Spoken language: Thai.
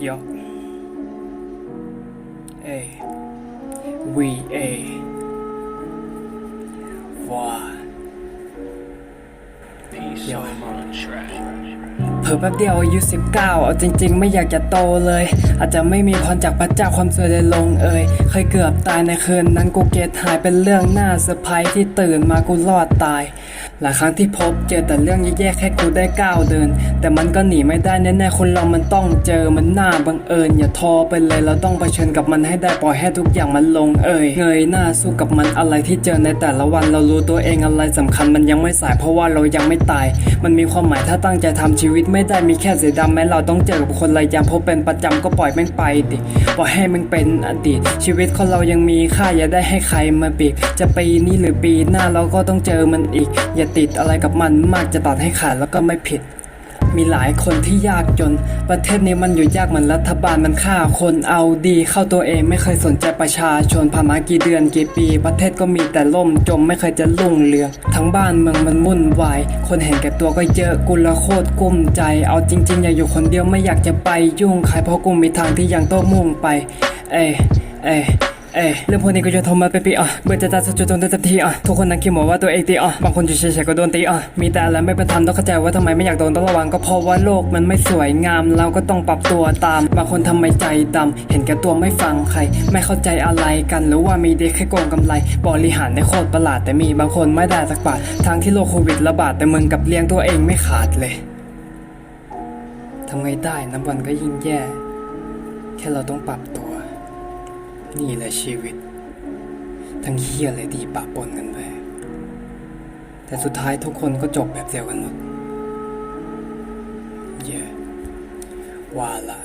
Yo A V A Y Peace Yo. on track. เผลอแป๊บเดียวอายุ19 เอาจริง ๆ ไม่อยากจะโตเลย อาจจะไม่มีพรจากพระเจ้าความสวยเลยลงเอยเคยเกือบตายในคืนนั้นกูเกตหายเป็นเรื่องน่าเซอร์ไพรส์ที่ตื่นมากูรอดตาย หลายครั้งที่พบเจอแต่เรื่องแย่ๆแค่กูได้ก้าวเดิน แต่มันก็หนีไม่ได้แน่ๆคนเรามันต้องเจอมันหน่าบังเอิญอย่าท้อไปเลยเราต้องเผชิญกับมันให้ได้ปล่อยให้ทุกอย่างมันลงเอ่ยเงยหน้าสู้กับมันอะไรที่เจอในแต่ละวันเรารู้ตัวเองอะไรสำคัญมันยังไม่สายเพราะว่าเรายังไม่ตาย มันมีความหมายถ้าตั้งใจทำชีวิตไม่ได้มีแค่เสียดำแม้เราต้องเจอกับคนไระยำพบเป็นประจำก็ปล่อยแม่งไปดิปล่อยให้มันเป็นอดีตชีวิตคนเรายังมีค่าอย่าได้ให้ใครมาบีบจะปีนี้หรือปีหน้าเราก็ต้องเจอมันอีกอย่าติดอะไรกับมันมากจะตัดให้ขาดแล้วก็ไม่ผิด มีหลายคนที่ยากจน ประเทศนี้มันอยู่ยากเหมือนรัฐบาลมันฆ่าคนเอาดีเข้าตัวเองไม่เคยสนใจประชาชนผ่านมากี่เดือนกี่ปี ประเทศก็มีแต่ล่มจมไม่เคยจะรุ่งเรืองทั้งบ้านเมืองมันวุ่นวายคนเห็นแก่ตัวก็เยอะกุละโคตรกุ้มใจเอาจริง ๆ อย่าอยู่คนเดียวไม่อยากจะไปยุ่งใครเพราะกูมีทางที่ยังต้องมุ่งไป เอ้ยเอ้ย เอ้เรื่องพวกนี้ก็จะทรมาเป็นปีอะเบื่อจะตัดสุดจนทันทีอะทุกคนนั่งคิดหมดว่าตัวเองตีอะบางคนอยู่เฉยๆก็โดนตีอะมีแต่อะไรไม่เป็นธรรมต้องเข้าใจว่าทำไมไม่อยากโดนต้องระวังก็เพราะว่าโลกมันไม่สวยงามเราก็ต้องปรับตัวตามบางคนทำไมใจดำเห็นแก่ตัวไม่ฟังใคร ไม่เข้าใจอะไรกันหรือว่ามีเด็กแค่โกงกำไร บริหารได้โคตรประหลาดแต่มีบางคนไม่ได้สักบาททั้งที่โรคโควิดระบาดแต่มึงกับเลี้ยงตัวเองไม่ขาดเลยทำไงได้น้ำวันก็ยิ่งแย่ แค่เราต้องปรับตัว นี่แหละชีวิต ทั้งเฮียเลยดีปะปนกันไป แต่สุดท้ายทุกคนก็จบแบบเดียวกันหมด เย่ว่าละ